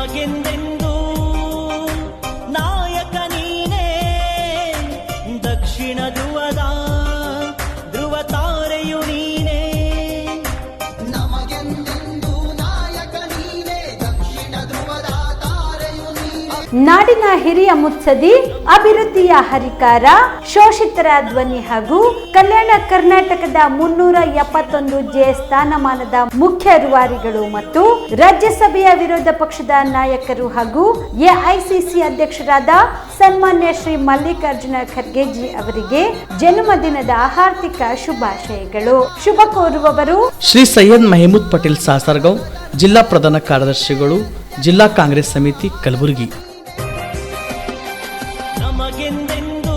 ನಮಗೆಂದೆಂದು ನಾಡಿನ ಹಿರಿಯ ಮುತ್ಸದಿ ಅಭಿವೃದ್ಧಿಯ ಹರಿಕಾರ, ಶೋಷಿತರ ಧ್ವನಿ ಹಾಗೂ ಕಲ್ಯಾಣ ಕರ್ನಾಟಕದ ಮುನ್ನೂರ ಎಪ್ಪತ್ತೊಂದು ಜೆ ಸ್ಥಾನಮಾನದ ಮುಖ್ಯ ರೂವಾರಿಗಳು ಮತ್ತು ರಾಜ್ಯಸಭೆಯ ವಿರೋಧ ಪಕ್ಷದ ನಾಯಕರು ಹಾಗೂ ಎಐಸಿಸಿ ಅಧ್ಯಕ್ಷರಾದ ಸನ್ಮಾನ್ಯ ಶ್ರೀ ಮಲ್ಲಿಕಾರ್ಜುನ ಖರ್ಗೆಜಿ ಅವರಿಗೆ ಜನ್ಮದಿನದ ಹಾರ್ದಿಕ ಶುಭಾಶಯಗಳು. ಶುಭ ಕೋರುವವರು ಶ್ರೀ ಸೈಯದ್ ಮೆಹಮೂದ್ ಪಟೇಲ್ ಸಾಸರ್ಗೌ ಜಿಲ್ಲಾ ಪ್ರಧಾನ ಕಾರ್ಯದರ್ಶಿಗಳು, ಜಿಲ್ಲಾ ಕಾಂಗ್ರೆಸ್ ಸಮಿತಿ ಕಲಬುರಗಿ. alguien vengo